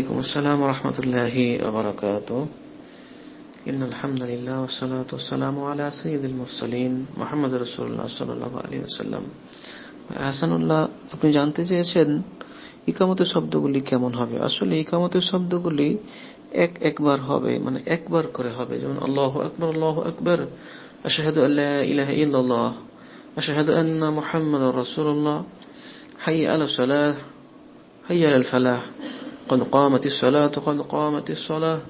عليكم السلام ورحمة الله وبركاته إن الحمد لله والصلاة والسلام على سيد المرسلين محمد رسول الله صلى الله عليه وسلم হাসানুল্লাহ আপনি জানতে চেয়েছেন ইকামতের শব্দগুলি কেমন হবে আসলে ইকামতের শব্দগুলি এক একবার হবে মানে একবার করে হবে যেমন আল্লাহ আকবর আল্লাহ আকবর আশহাদু আল্লাহ ইলাহা ইল্লাল্লাহ আশহাদু আন্না মুহাম্মাদুর রাসূলুল্লাহ হাইয়া আলা সালাহ হাইয়া আলাল ফালাহ قد قامت الصلاة قد قامت الصلاة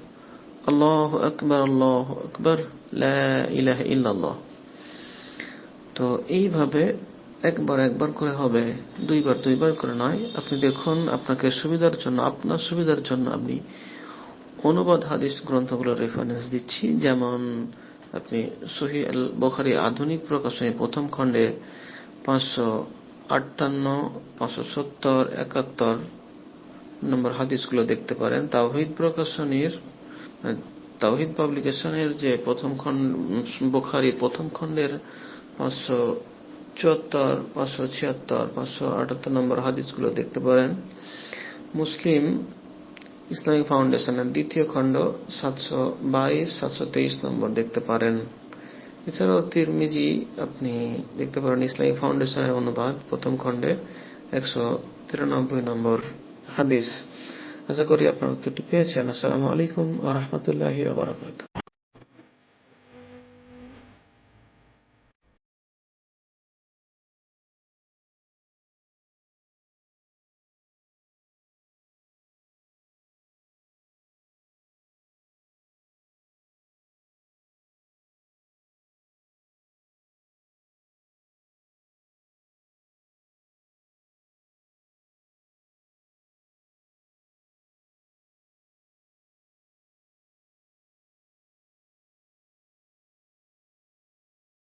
الله أكبر الله أكبر لا إله إلا الله তো এইভাবে একবার একবার করে হবে দুইবার দুইবার করে নয় আপনি দেখুন আপনাকে সুবিধার জন্য আপনার সুবিধার জন্য আমি অনুবাদ হাদিস গ্রন্থগুলোর রেফারেন্স দিচ্ছি যেমন আপনি সহি আল বখারি আধুনিক প্রকাশনী প্রথম খণ্ডে পাঁচশো আটান্ন পাঁচশো সত্তর একাত্তর নম্বর হাদিসগুলো দেখতে পারেন। তাওহিদ প্রকাশনীর তাওহিদ পাবলিকেশনের যে প্রথম খণ্ড বোখারির প্রথম খণ্ডের পাঁচশো চুয়াত্তর, পাঁচশো ছিয়াত্তর, পাঁচশো আটাত্তর নম্বর হাদিসগুলো দেখতে পারেন। মুসলিম ইসলামিক ফাউন্ডেশনের দ্বিতীয় খণ্ড সাতশো বাইশ, সাতশো তেইশ নম্বর দেখতে পারেন। এছাড়াও তিরমিজি, আপনি দেখতে পারেন ইসলামিক ফাউন্ডেশনের অনুবাদ প্রথম খণ্ডে একশো তিরানব্বই নম্বর। হাদিস। আশা করি আপনার উত্তরটি পেয়েছেন। আসসালামু আলাইকুম আ রহমতুল্লাহ